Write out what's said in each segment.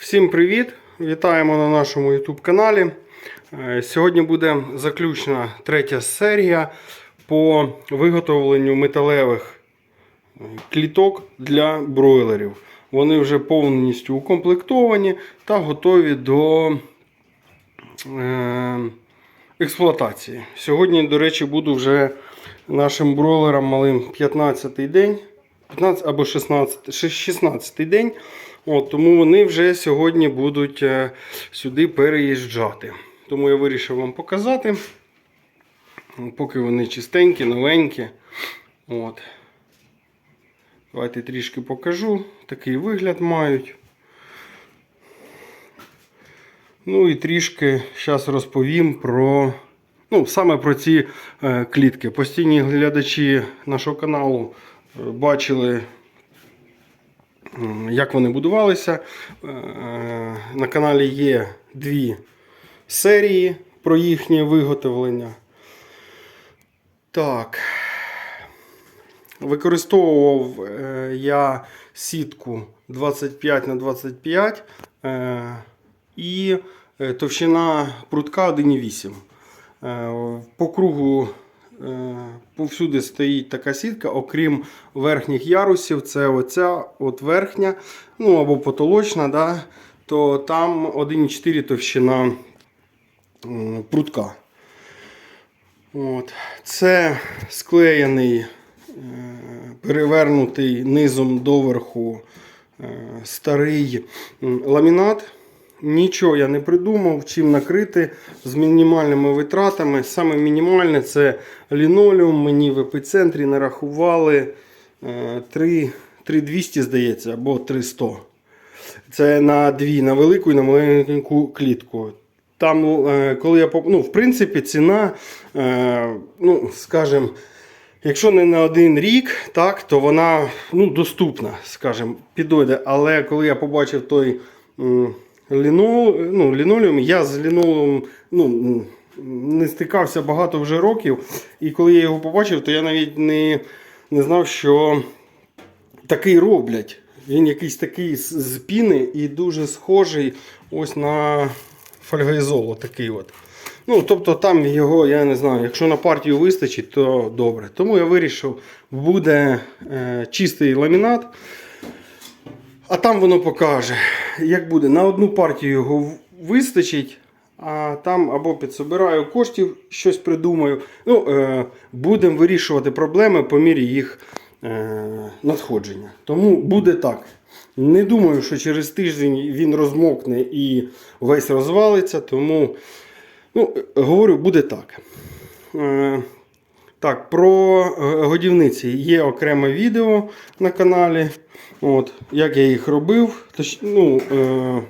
Всім привіт! Вітаємо на нашому YouTube каналі. Е, Сьогодні буде заключна третя серія по виготовленню металевих е, кліток для бройлерів. Вони вже повністю укомплектовані та готові до е, експлуатації. Сьогодні, до речі, буду вже нашим бройлерам малим 15-й день. 15 або 16, 16 день. От, тому вони вже сьогодні будуть е, сюди переїжджати. Тому я вирішив вам показати. Поки вони чистенькі, новенькі. От. Давайте трішки покажу. Такий вигляд мають. Ну і трішки зараз розповім про, ну, саме про ці е, клітки. Постійні глядачі нашого каналу е, бачили, як вони будувалися. Е, на каналі є дві серії про їхнє виготовлення. Так. Використовував е, я сітку 25 на 25 е, і товщина прутка 1,8. Е, по кругу повсюди стоїть така сітка, окрім верхніх ярусів, це оця от верхня, ну або потолочна, да, то там 1,4 товщина прутка. От. Це склеєний, е, перевернутий низом доверху е, старий ламінат. Нічого я не придумав, чим накрити з мінімальними витратами. Саме мінімальне це лінолеум. Мені в епіцентрі нарахували е, 3, 3200, здається, або 300. Це на дві, на велику і на маленьку клітку. Там, е, коли я ну, в принципі, ціна, е, ну, скажімо, якщо не на один рік, так, то вона ну, доступна, скажімо, підойде. Але коли я побачив той ліно, ну, лінолеум, я з лінолеумом ну, не стикався багато вже років. І коли я його побачив, то я навіть не, не знав, що такий роблять. Він якийсь такий з піни і дуже схожий ось на фольгоізол. Такий от. Ну, тобто там його, я не знаю, якщо на партію вистачить, то добре. Тому я вирішив, буде е, чистий ламінат. А там воно покаже, як буде. На одну партію його вистачить, а там або підсобираю коштів, щось придумаю. Ну, е, будемо вирішувати проблеми по мірі їх е, надходження. Тому буде так. Не думаю, що через тиждень він розмокне і весь розвалиться, тому ну, е, говорю, буде так. Е, так, про е, годівниці є окреме відео на каналі. От, як я їх робив, точ, ну, е,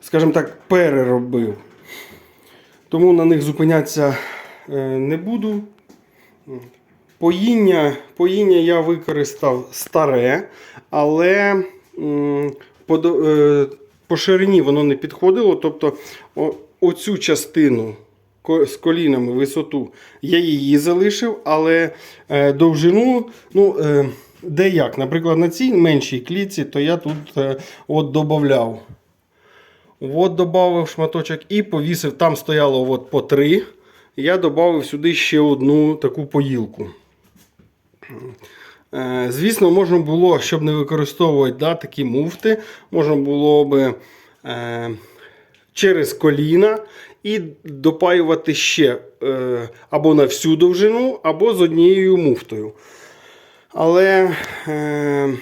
скажімо так, переробив. Тому на них зупинятися е, не буду. Поїння, поїння я використав старе, але по, е, по ширині воно не підходило. Тобто оцю частину з колінами висоту я її залишив, але е, довжину, ну, е, де як. Наприклад, на цій меншій клітці, то я тут е, от додавав. От додав шматочок і повісив. Там стояло от по три. Я додав сюди ще одну таку поїлку. Звісно, можна було, щоб не використовувати да, такі муфти, можна було би е, через коліна і допаювати ще е, або на всю довжину, або з однією муфтою. Але е,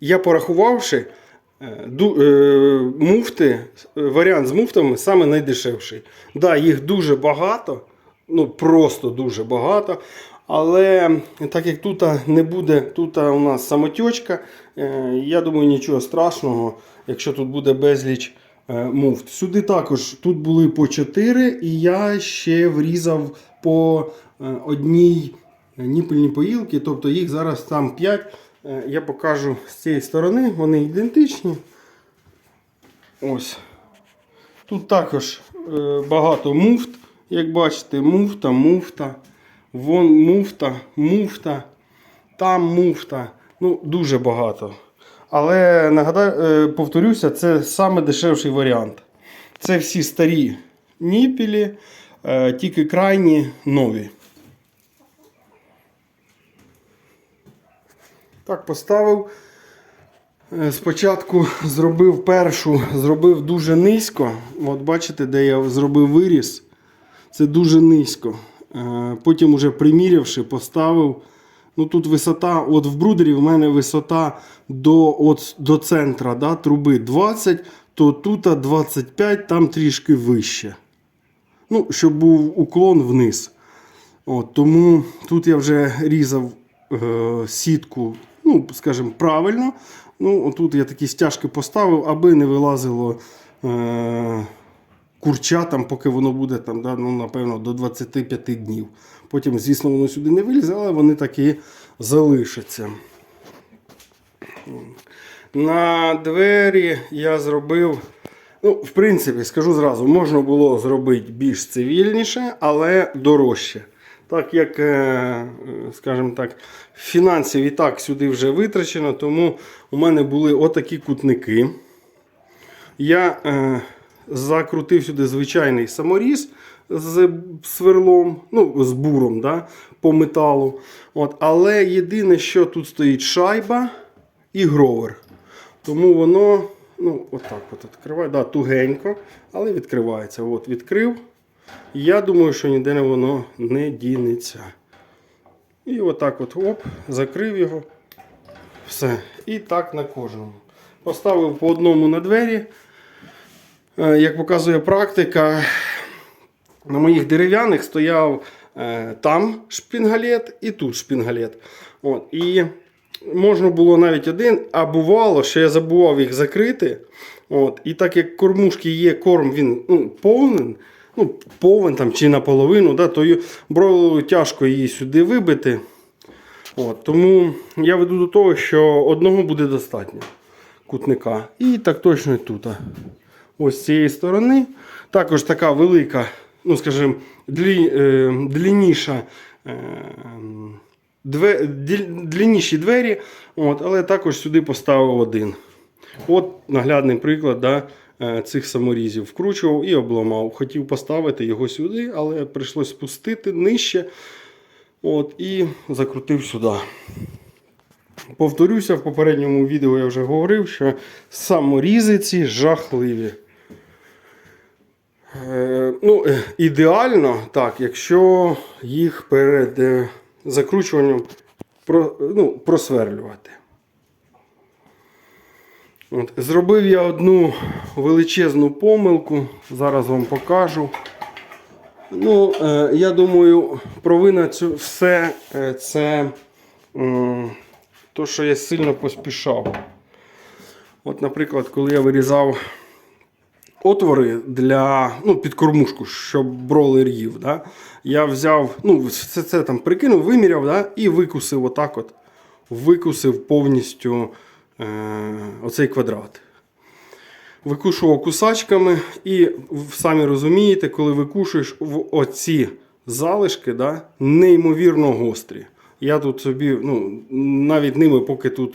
я порахувавши, е, муфти, варіант з муфтами саме найдешевший. Да, їх дуже багато, ну просто дуже багато. Але так як тут не буде, тут у нас самотьочка, я думаю, нічого страшного, якщо тут буде безліч муфт. Сюди також тут були по 4, і я ще врізав по е, одній ніпельній поїлки, тобто їх зараз там 5. Е, Я покажу з цієї сторони, вони ідентичні. Ось. Тут також е, багато муфт, як бачите, муфта, муфта, вон муфта, муфта, там муфта. Ну, дуже багато. Але нагадаю, е, повторюся, це саме дешевший варіант. Це всі старі ніпілі, е, тільки крайні нові. Так, поставив. Е, Спочатку зробив першу, зробив дуже низько. От бачите, де я зробив виріз. Це дуже низько. Потім, уже примірявши, поставив. Ну тут висота, от в брудері в мене висота до, от, до центра да, труби 20, то тут 25, там трішки вище. Ну, щоб був уклон вниз. От, тому тут я вже різав е, сітку, ну, скажімо, правильно. Ну, отут я такі стяжки поставив, аби не вилазило е, курча, там, поки воно буде, там, да, ну, напевно, до 25 днів. Потім, звісно, воно сюди не вилізе, але вони такі залишаться. На двері я зробив. Ну, в принципі, скажу зразу, можна було зробити більш цивільніше, але дорожче. Так як, е, скажімо так, фінансів і так сюди вже витрачено, тому у мене були отакі кутники. Я е, закрутив сюди звичайний саморіз з сверлом, ну, з буром да, по металу. От, але єдине, що тут стоїть шайба і гровер. Тому воно ну, отак от відкриває. Да, тугенько, але відкривається. От, відкрив. Я думаю, що ніде воно не дінеться. І отак от оп, закрив його. Все. І так на кожному. Поставив по одному на двері. Е, Як показує практика, на моїх дерев'яних стояв е, там шпінгалет і тут шпінгалет. От, і можна було навіть один, а бувало, що я забував їх закрити. От, і так як кормушки є, корм він ну, повний, ну, повен там, чи наполовину, да, то бройлеру тяжко її сюди вибити. От, тому я веду до того, що одного буде достатньо кутника. І так точно і тут. Ось з цієї сторони. Також така велика, ну скажімо, длі, е, длінніша. Е, две, длінніші двері, от, але також сюди поставив один. От наглядний приклад да, е, цих саморізів. Вкручував і обламав. Хотів поставити його сюди, але прийшлось спустити нижче. От, і закрутив сюди. Повторюся, в попередньому відео я вже говорив, що саморізи ці жахливі. Е, ну, е, ідеально, так, якщо їх перед е, закручуванням ну, просверлювати. От, зробив я одну величезну помилку, зараз вам покажу. Ну, я думаю, провина цю все це то, що я сильно поспішав. От, наприклад, коли я вирізав отвори для ну, під кормушку, щоб бролер їв. Да? Я взяв, ну, все це там прикинув, виміряв да? і викусив отак от. Викусив повністю е, оцей квадрат. Викушував кусачками, і самі розумієте, коли викушуєш в оці залишки, да, неймовірно гострі. Я тут собі, ну, навіть ними, поки тут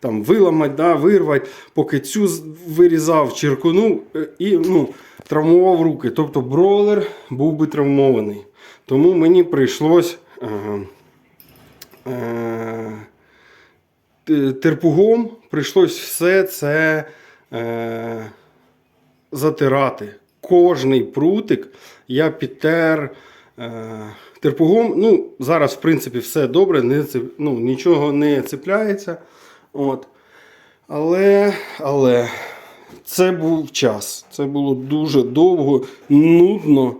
там виламать, да, вирвать, поки цю вирізав, черкунув е, і ну, травмував руки. Тобто бройлер був би травмований. Тому мені прийшлось. Е, е, терпугом прийшлось все це е, затирати. Кожний прутик я підтер е, терпугом. Ну, зараз, в принципі, все добре, не, ну, нічого не цепляється. От. Але, але це був час. Це було дуже довго, нудно.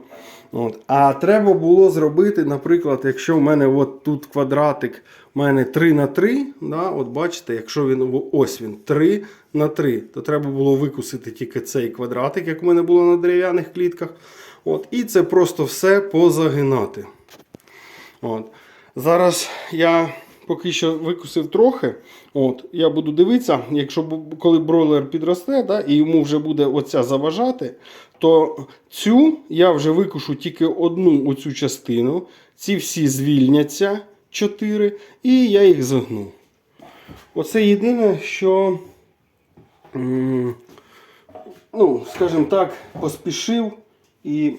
От. А треба було зробити, наприклад, якщо в мене от тут квадратик, у мене 3 на 3, да, от бачите, якщо він ось він 3 на 3, то треба було викусити тільки цей квадратик, як у мене було на дерев'яних клітках. От. І це просто все позагинати. От. Зараз я поки що викусив трохи. От. Я буду дивитися, якщо коли бройлер підросте, да, і йому вже буде оця заважати, то цю я вже викушу тільки одну оцю частину. Ці всі звільняться 4, і я їх загну. Оце єдине, що, ну, скажімо так, поспішив і.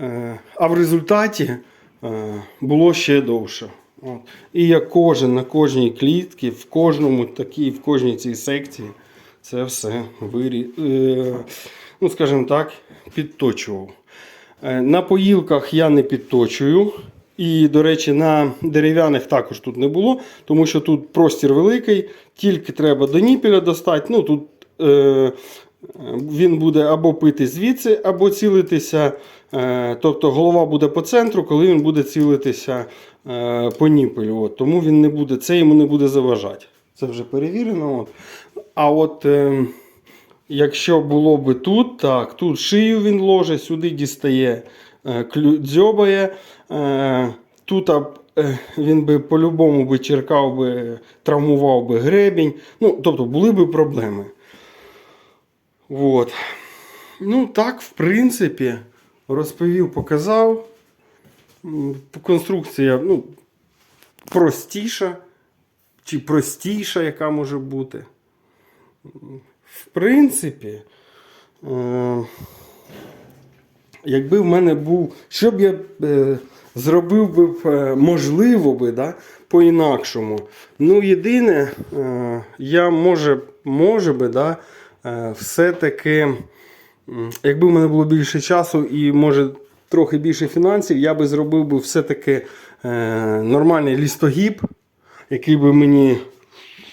Е, а в результаті е, було ще довше. От. І як кожен на кожній клітці, в кожному такій, в кожній цій секції це все вирі... е, ну, скажімо так, підточував. Е, На поїлках я не підточую. І, до речі, на дерев'яних також тут не було, тому що тут простір великий, тільки треба до ніпеля достати. Ну, тут е, він буде або пити звідси, або цілитися. Е, тобто голова буде по центру, коли він буде цілитися е, по ніпелю. От, тому він не буде, це йому не буде заважати. Це вже перевірено. От. А от е, якщо було би тут, так, тут шию він ложить, сюди дістає, дзьобає. Тут е, він би по-любому би черкав би, травмував би гребінь. Ну, тобто були би проблеми. От. Ну, так, в принципі, розповів, показав. Конструкція ну, простіша, чи простіша, яка може бути. В принципі, е, якби в мене був, що б я е, зробив би е, можливо би, да, по-інакшому. Ну, єдине, е, я може, може би, да, все-таки, якби в мене було більше часу і може трохи більше фінансів, я би зробив би все-таки е, нормальний лістогіб, який би мені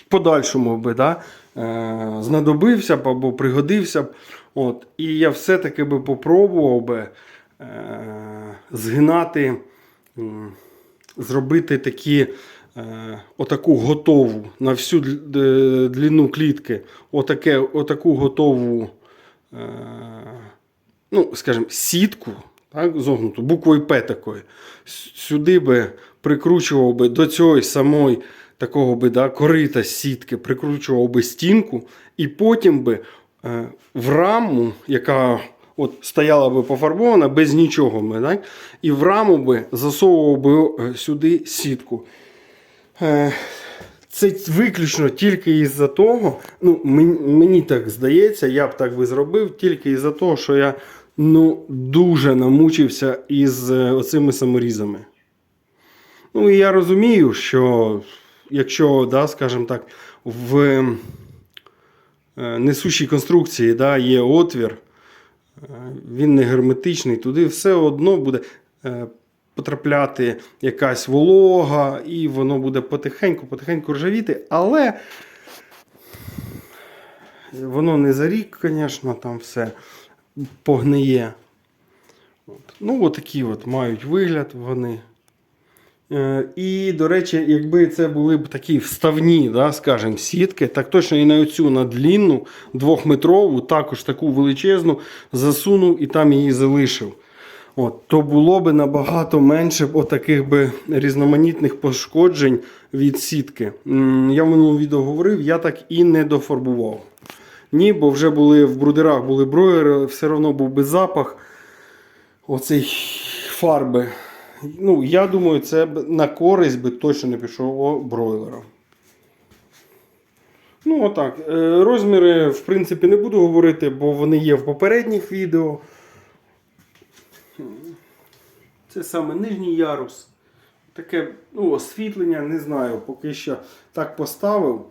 в подальшому би, да, е, знадобився б або пригодився б. От, і я все-таки би попробував би е, згинати, зробити такі, е, отаку готову на всю е, длину клітки, отаке, отаку готову, е, ну, скажімо, сітку, так, зогнуту, буквою П такої. С- Сюди би прикручував би до цієї самої такого би, да, корита сітки, прикручував би стінку, і потім би е, в раму, яка от стояла би пофарбована без нічого, би, так, і в раму би засовував би е, сюди сітку. Е, це виключно тільки із-за того, ну, мені, так здається, я б так би зробив, тільки із-за того, що я ну, дуже намучився із е, оцими саморізами. Ну, і я розумію, що якщо, да, скажімо так, в е, несущій конструкції да, є отвір, він не герметичний, туди все одно буде потрапляти якась волога, і воно буде потихеньку-потихеньку ржавіти, але воно не за рік, звісно, там все погниє. От. Ну, отакі от мають вигляд вони. Е, І, до речі, якби це були б такі вставні, да, скажімо, сітки, так точно і на оцю на длінну, двохметрову, також таку величезну, засунув і там її залишив. От, то було б набагато менше отаких би різноманітних пошкоджень від сітки. Я в минулому відео говорив, я так і не дофарбував. Ні, бо вже були в брудерах були броєри, все одно був би запах оцей фарби. Ну, я думаю, це б на користь би точно не пішов бройлером. Ну, отак. Е, Розміри, в принципі, не буду говорити, бо вони є в попередніх відео. Це саме нижній ярус. Таке ну, освітлення, не знаю, поки що так поставив.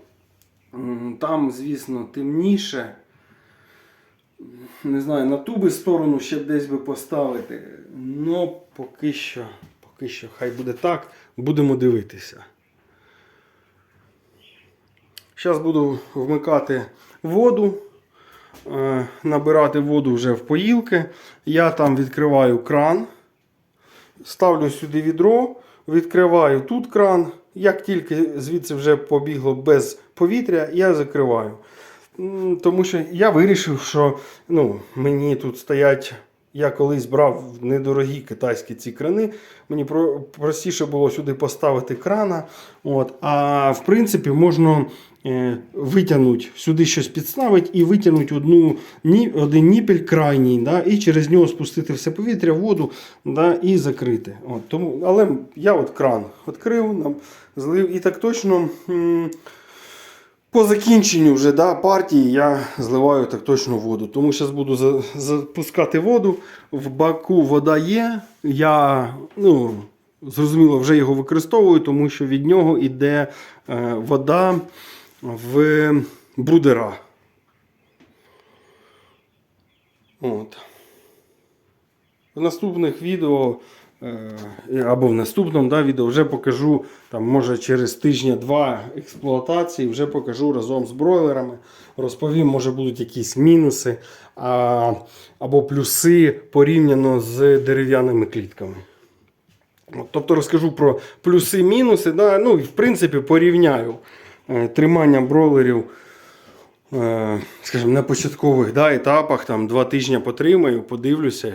Там, звісно, темніше. Не знаю, на ту би сторону ще десь би поставити. Ну, поки що, поки що, хай буде так. Будемо дивитися. Зараз буду вмикати воду, набирати воду вже в поїлки. Я там відкриваю кран, ставлю сюди відро, відкриваю тут кран. Як тільки звідси вже побігло без повітря, я закриваю. Тому що я вирішив, що ну, мені тут стоять я колись брав недорогі китайські ці крани. Мені простіше було сюди поставити крана. От. А в принципі можна е, витягнути, сюди щось підставити і витягнути одну, один ніпель крайній, да, і через нього спустити все повітря, воду да, і закрити. От, тому, але я от кран відкрив, злив і так точно. м, по закінченню вже да, партії я зливаю так точно воду. Тому зараз буду за- запускати воду. В баку вода є. Я ну, зрозуміло вже його використовую, тому що від нього йде е, вода в брудера. От. В наступних відео або в наступному да, відео вже покажу, там, може через тижня-два експлуатації, вже покажу разом з бройлерами. Розповім, може будуть якісь мінуси а, або плюси порівняно з дерев'яними клітками. Тобто розкажу про плюси-мінуси. Да, ну, і в принципі порівняю е, тримання бройлерів е, скажімо, на початкових да, етапах, там два тижні потримаю, подивлюся.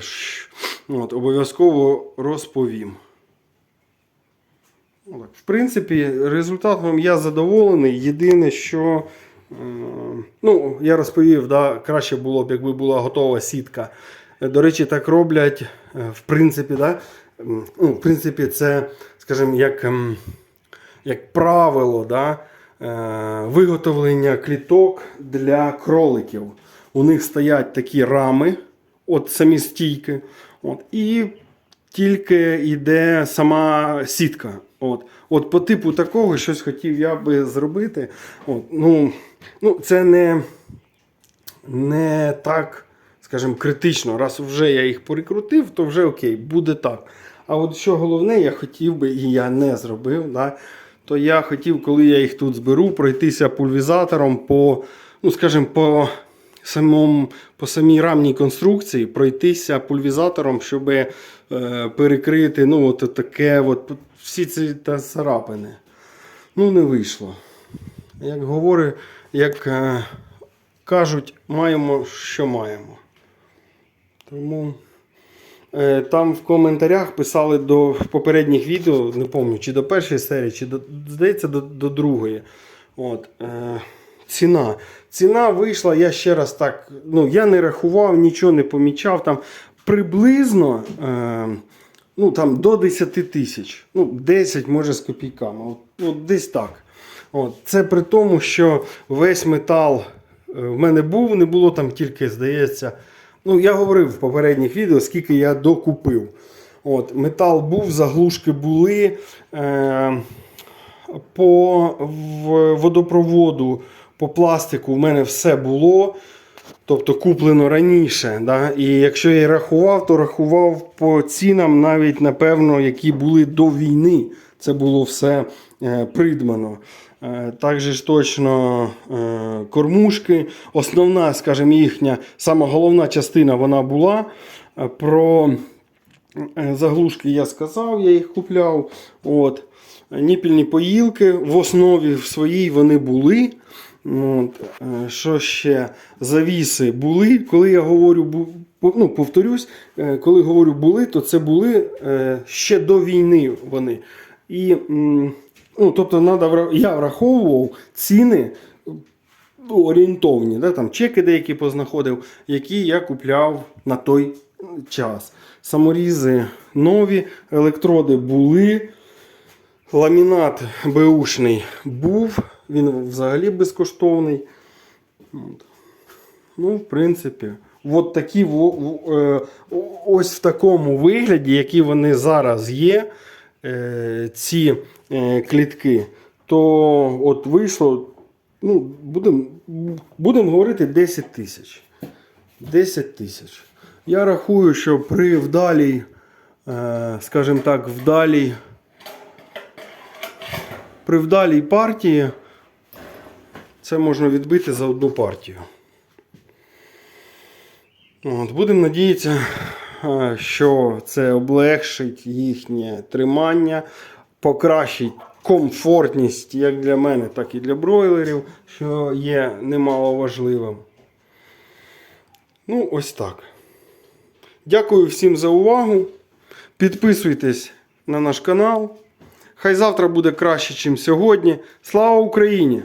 От, обов'язково розповім. В принципі, результатом я задоволений. Єдине, що е, ну, я розповів, да, краще було б, якби була готова сітка. До речі, так роблять, е, в принципі, да, ну, в принципі, це, скажімо, як, ем, як правило, да, е, виготовлення кліток для кроликів. У них стоять такі рами, от самі стійки. От, і тільки йде сама сітка. От, от по типу такого щось хотів я би зробити. От, ну, ну, це не, не так, скажімо, критично. Раз вже я їх перекрутив, то вже окей, буде так. А от що головне, я хотів би, і я не зробив, да, то я хотів, коли я їх тут зберу, пройтися пульвізатором по, ну, скажімо, по самому, по самій рамній конструкції, пройтися пульвізатором, щоб е, перекрити ну, от таке, от, всі ці та царапини. Ну, не вийшло. Як говорю, як е, кажуть, маємо, що маємо. Тому е, там в коментарях писали до попередніх відео, не пам'ятаю, чи до першої серії, чи до, здається, до, до другої. От, е, ціна. Ціна вийшла, я ще раз так. Ну, я не рахував, нічого не помічав. Там приблизно е, ну, там, до 10 тисяч. Ну, 10 може з копійками. От, от десь так. От. Це при тому, що весь метал е, в мене був, не було там тільки, здається. Ну, я говорив в попередніх відео, скільки я докупив. От, метал був, заглушки були. Е, по водопроводу, по пластику в мене все було. Тобто куплено раніше. Да? І якщо я рахував, то рахував по цінам, навіть напевно, які були до війни. Це було все е, придбано. Е, також ж точно е, кормушки. Основна, скажімо, їхня сама головна частина вона була. Е, Про Е, Заглушки я сказав, я їх купляв. От. Ніпільні поїлки в основі в своїй вони були. От. Е, Що ще? Завіси були. Коли я говорю, ну, повторюсь, е, коли говорю були, то це були е, ще до війни вони. І, ну, тобто, я враховував ціни ну, орієнтовні, да, там чеки деякі познаходив, які я купляв на той час. Саморізи нові, електроди були. Ламінат Бушний був, він взагалі безкоштовний. От. Ну, в принципі, от такі е, ось в такому вигляді, які вони зараз є, е, ці е, клітки, то от вийшло, ну, будемо будем говорити 10 тисяч. 10 тисяч. Я рахую, що при вдалій, скажімо так, вдалій, при вдалій партії це можна відбити за одну партію. От, будемо надіятися, що це облегшить їхнє тримання, покращить комфортність як для мене, так і для бройлерів, що є немало важливим. Ну, ось так. Дякую всім за увагу. Підписуйтесь на наш канал. Хай завтра буде краще, ніж сьогодні. Слава Україні!